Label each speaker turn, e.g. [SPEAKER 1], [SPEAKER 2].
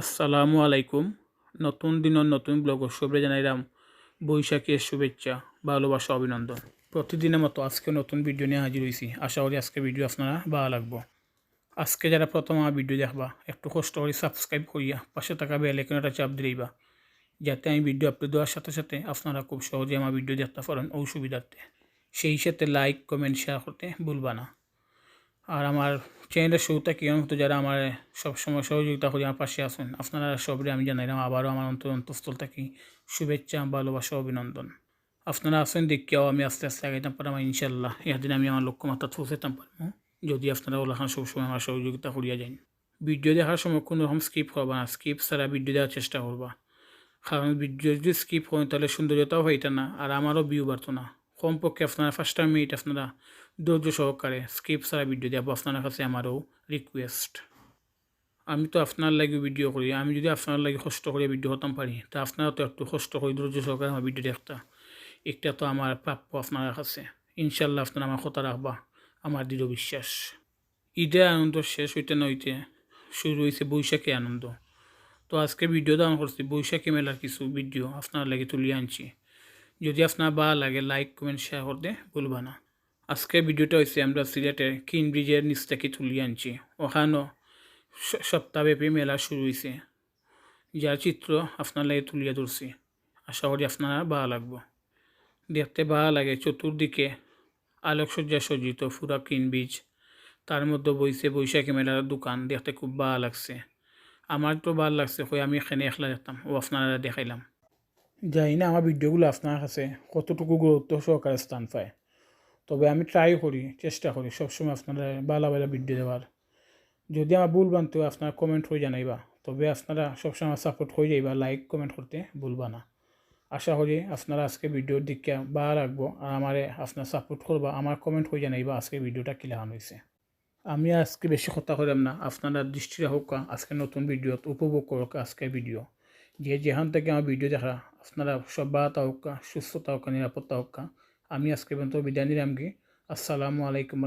[SPEAKER 1] আসসালামু আলাইকুম। নতুন দিনের নতুন ব্লগ সবরে জানাইলাম। বৈশাখের শুভেচ্ছা, ভালোবাসা, অভিনন্দন। প্রতিদিনের মতো আজকে নতুন ভিডিও নিয়ে হাজির হয়েছি আশা করি আজকে ভিডিও আপনারা ভালো লাগবো। আজকে যারা প্রথম আমার ভিডিও দেখবা, একটু কষ্ট করে সাবস্ক্রাইব করিয়া পাশে থাকা আইকনটা চাপ দিলেইবা, যাতে আমি ভিডিও আপলোড দেওয়ার সাথে সাথে আপনারা খুব সহজে আমার ভিডিও দেখতে পারেন ওই সুবিধার্থে। সেই সাথে লাইক কমেন্ট শেয়ার করতে ভুলবা না। আর আমার চ্যানেলের শুরুতে কি মতো যারা আমার সবসময় সহযোগিতা করে আমার পাশে আসেন আপনারা সবরে আমি জানাইলাম, আবারও আমার অন্তর অন্তঃস্থল থাকি শুভেচ্ছা, ভালোবাসা, অভিনন্দন। আপনারা আসেন দেখিয়াও আমি আস্তে আস্তে আগাইতাম পারলাম ইনশাল্লাহ এদিন আমি আমার লক্ষ্যমাত্রা পৌঁছাতাম পারব, যদি আপনারা ওলাখান সবসময় আমার সহযোগিতা করিয়া যান। ভিডিও দেখার সময় কোনো রকম স্কিপ করবা না স্কিপ ছাড়া ভিডিও দেওয়ার চেষ্টা করবা। কারণ ভিডিও যদি স্কিপ করেন তাহলে সৌন্দর্যতাও হইতা না, আর আমারও ভিউ বাড়তো না। কমপক্ষে আপনারা ফার্স্ট টাইম মিনিট আপনারা ধৈর্য সহকারে স্কিপ ছাড়া ভিডিও দেবো। আপনার কাছে আমারও রিকোয়েস্ট আমি তো আপনার লাগে ভিডিও করি। আমি যদি আপনার লাগে কষ্ট করে ভিডিও হতাম পারি। তা আপনারা তো একটু কষ্ট করে ধৈর্য সহকারে আমার ভিডিও দেখতা। একটা তো আমার প্রাপ্য আপনার কাছে। ইনশাল্লাহ আপনারা আমার কথা রাখবা। আমার দৃঢ় বিশ্বাস। ঈদের আনন্দ শেষ হইতে নইতে শুরু হয়েছে বৈশাখী আনন্দ। তো আজকে ভিডিও দান করছি। বৈশাখী মেলার কিছু ভিডিও আপনার লাগে তুলিয়ে আনছি। যদি আপনার ভালো লাগে লাইক কমেন্ট শেয়ার করতে ভুলবা না। আজকে ভিডিওটা হয়েছে আমরা সিলেটের কিন ব্রিজের নিচ থেকে তুলিয়ে আনছি। ওখানেও সপ্তাহব্যাপী মেলা শুরু হয়েছে যার চিত্র আপনার লাগে তুলিয়ে ধরছি। আশা করি আপনারা ভালো লাগবো। দেখতে ভালো লাগে, চতুর্দিকে আলোকসজ্জা সজ্জিত, পুরা কিন ব্রিজ তার মধ্যে বইছে বৈশাখী মেলার দোকান, দেখতে খুব ভালো লাগছে। আমার তো ভালো লাগছে কই আমি এখানে একলা দেখতাম ও আপনারা দেখাইলাম। জানি না, আমার ভিডিওগুলো আপনার কাছে কতটুকু গুরুত্ব সহকারে স্থান পায়। তবে আমি ট্রাই করি, চেষ্টা করি সবসময় আপনারা ভালো ভালো ভিডিও দেওয়ার। যদি আমার ভুল বানতে আপনারা কমেন্ট হয়ে জানাইবা। তবে আপনারা সবসময় সাপোর্ট হয়ে যাইবা লাইক কমেন্ট করতে ভুলবা না। আশা করি আপনারা আজকে ভিডিওর দিকে বা রাখব, আর আমারে আপনার সাপোর্ট করবা, আমার কমেন্ট হয়ে জানাইবা আজকে ভিডিওটা কী লাগানো হয়েছে। আমি আজকে বেশি কথা করাম না, আপনারা দৃষ্টি রাখুক, আজকে নতুন ভিডিওত উপভোগ করুক আজকের ভিডিও जे जेहान तक भिडियो देखा अपनारा सभ्यता हक सुस्थता हक्का निरापत्ता हक्का हमें आज के पर्यटन विदाय निलमी असलम आलैकुम